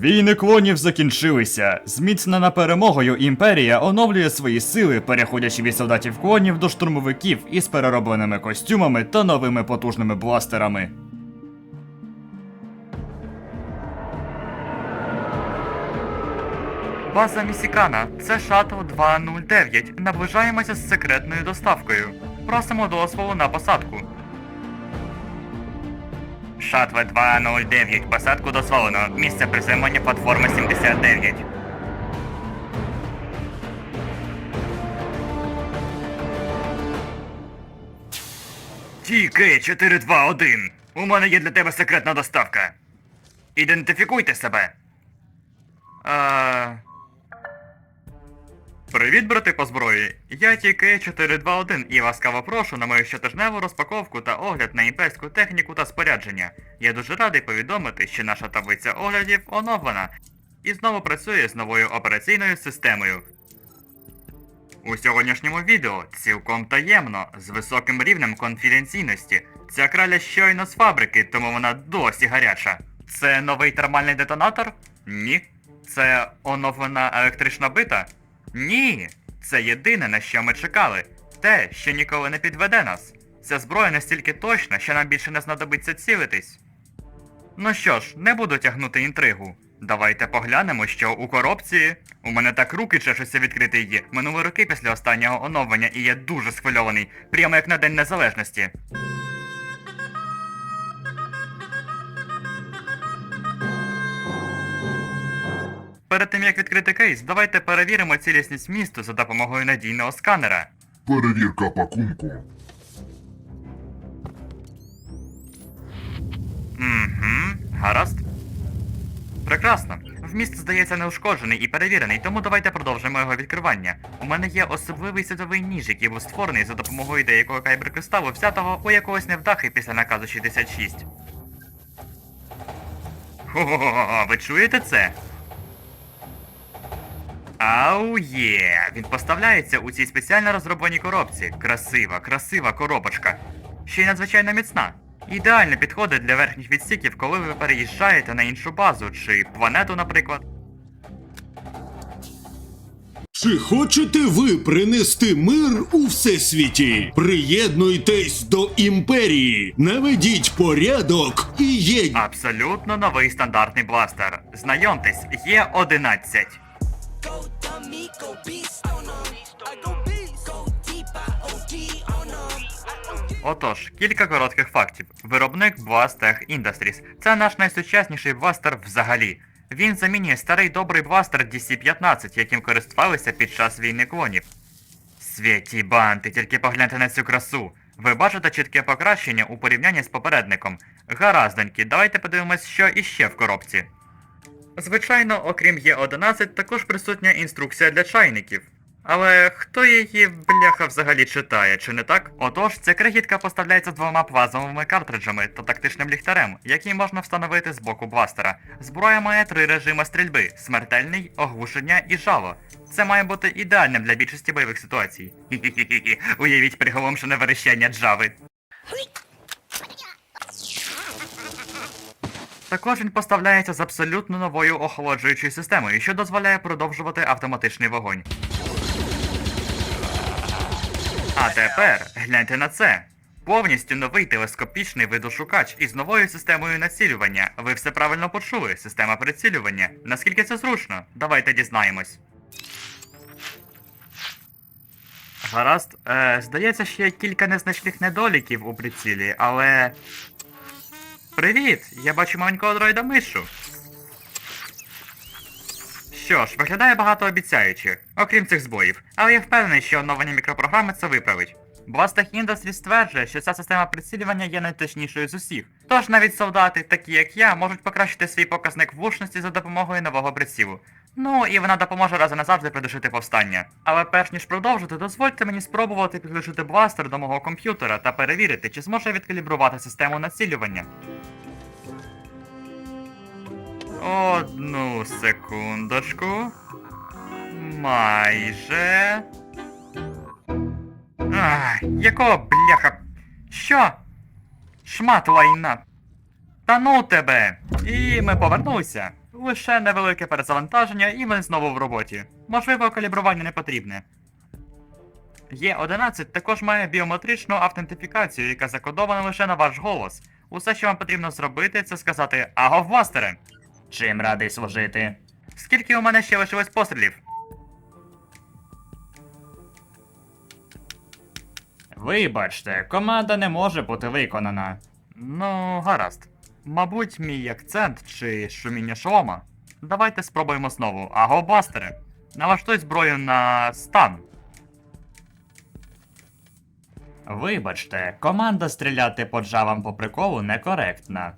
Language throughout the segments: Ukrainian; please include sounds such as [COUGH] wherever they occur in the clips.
Війни клонів закінчилися. Зміцнена перемогою імперія оновлює свої сили, переходячи від солдатів клонів до штурмовиків із переробленими костюмами та новими потужними бластерами. База Місікана, це шаттл 209. Наближаємося з секретною доставкою. Просимо дозволу на посадку. Шаттл 209. Посадку дозволено. Місце приземлення платформи 79. TK421. У мене є для тебе секретна доставка. Ідентифікуйте себе. А... Привіт, брати по зброї! Я TK421 і ласкаво прошу на мою щотижневу розпаковку та огляд на імперську техніку та спорядження. Я дуже радий повідомити, що наша таблиця оглядів оновлена і знову працює з новою операційною системою. У сьогоднішньому відео цілком таємно, з високим рівнем конфіденційності. Ця краля щойно з фабрики, тому вона досі гаряча. Це новий термальний детонатор? Ні. Це оновлена електрична бита? Ні. Це єдине, на що ми чекали. Те, що ніколи не підведе нас. Ця зброя настільки точна, що нам більше не знадобиться цілитись. Ну що ж, не буду тягнути інтригу. Давайте поглянемо, що у коробці. У мене так руки чешуться відкрити її. Минули роки після останнього оновлення, і я дуже схвильований, прямо як на День Незалежності. Перед тим як відкрити кейс, давайте перевіримо цілісність місту за допомогою надійного сканера. Перевірка пакунку. Угу, гаразд. Прекрасно. Вміст здається неушкоджений і перевірений, тому давайте продовжимо його відкривання. У мене є особливий світовий ніж, який був створений за допомогою деякого кайберкристалу, взятого у якогось невдахи після наказу 66. Хо-хо-хо, ви чуєте це? Ау є! Він поставляється у цій спеціально розробленій коробці. Красива, красива коробочка. Ще й надзвичайно міцна. Ідеально підходить для верхніх відсіків, коли ви переїжджаєте на іншу базу чи планету, наприклад. Чи хочете ви принести мир у всесвіті? Приєднуйтесь до імперії, наведіть порядок і є. Абсолютно новий стандартний бластер. Знайомтесь, є 11. Go dummy, go beast on 'em. I go beast, go deep, I OD on 'em. I OD. Отож, кілька коротких фактів. Виробник Blastech Industries. Це наш найсучасніший бластер взагалі. Він замінює старий добрий бластер DC-15, яким користувалися під час війни клонів. Святі банти, тільки погляньте на цю красу. Ви бачите чітке покращення у порівнянні з попередником. Гараздоньки, давайте подивимось, що іще в коробці. Звичайно, окрім Є11, також присутня інструкція для чайників. Але хто її бляха взагалі читає, чи не так? Отож, ця крихітка поставляється двома плазмовими картриджами та тактичним ліхтарем, які можна встановити з боку бластера. Зброя має три режими стрільби: смертельний, оглушення і жало. Це має бути ідеальним для більшості бойових ситуацій. Хі-хі-хі-хі, уявіть приголомшене верещання джави. Також він поставляється з абсолютно новою охолоджуючою системою, що дозволяє продовжувати автоматичний вогонь. А тепер гляньте на це. Повністю новий телескопічний видошукач із новою системою націлювання. Ви все правильно почули, система прицілювання. Наскільки це зручно? Давайте дізнаємось. Гаразд, е, здається, ще є кілька незначних недоліків у прицілі, але. Привіт! Я бачу маленького дроїда мишу. Що ж, виглядає багато обіцяюче, окрім цих збоїв, але я впевнений, що оновлення мікропрограми це виправить. Blastech Industries стверджує, що ця система прицілювання є найточнішою з усіх. Тож навіть солдати, такі як я, можуть покращити свій показник влучності за допомогою нового прицілу. Ну і вона допоможе раз і назавжди придушити повстання. Але перш ніж продовжити, дозвольте мені спробувати підключити бластер до мого комп'ютера та перевірити, чи зможе відкалібрувати систему націлювання. Одну секундочку. Майже. Ах, якого бляха? Що? Шмат лайна. Та ну тебе! І ми повернулися. Лише невелике перезавантаження і ми знову в роботі. Можливо, калібрування не потрібне. Є11 також має біометричну автентифікацію, яка закодована лише на ваш голос. Усе, що вам потрібно зробити, це сказати Мастере! Чим радий служити? Скільки у мене ще лишилось пострілів? Вибачте, команда не може бути виконана. Ну, гаразд. Мабуть, мій акцент чи шуміння шолома. Давайте спробуємо знову. Аго, бастере! Налаштуй зброю на стан. Вибачте, команда стріляти по джавам по приколу некоректна.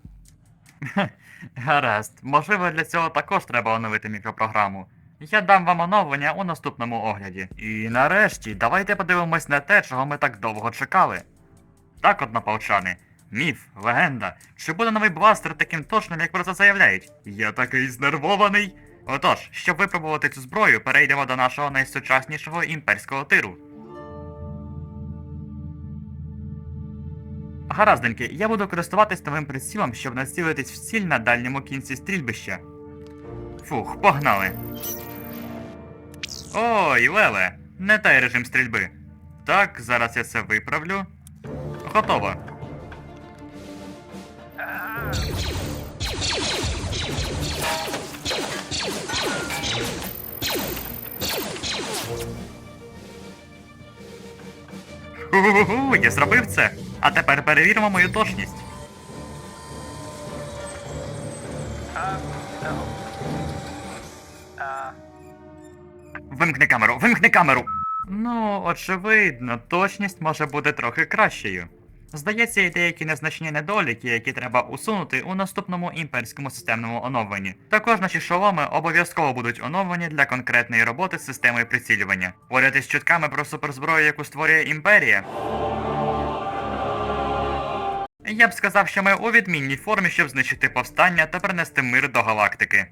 [LAUGHS] Гаразд, можливо, для цього також треба оновити мікропрограму. Я дам вам оновлення у наступному огляді. І нарешті, давайте подивимось на те, чого ми так довго чекали. Так, однополчани. Міф, легенда. Чи буде новий бластер таким точним, як про це заявляють? Я такий знервований. Отож, щоб випробувати цю зброю, перейдемо до нашого найсучаснішого імперського тиру. Гаразденьки, я буду користуватись новим прицілом, щоб націлитись в ціль на дальньому кінці стрільбища. Фух, погнали. Ой, Леле, не той режим стрільби. Так, зараз я це виправлю. Готово. Ху-ху-ху, я зробив це. А тепер перевіримо мою точність. Вимкни камеру, вимкни камеру! Ну, очевидно, точність може бути трохи кращою. Здається, є деякі незначні недоліки, які треба усунути у наступному імперському системному оновленні. Також наші шоломи обов'язково будуть оновлені для конкретної роботи з системою прицілювання. Поряд із чутками про суперзброю, яку створює імперія. Я б сказав, що ми у відмінній формі, щоб знищити повстання та принести мир до галактики.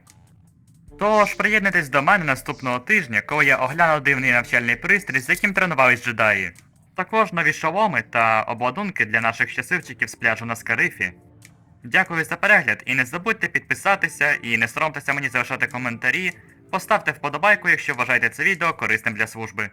Тож приєднуйтесь до мене наступного тижня, коли я огляну дивний навчальний пристрій, з яким тренувались джедаї. Також нові шоломи та обладунки для наших щасливчиків з пляжу на Скарифі. Дякую за перегляд і не забудьте підписатися і не соромтеся мені залишати коментарі. Поставте вподобайку, якщо вважаєте це відео корисним для служби.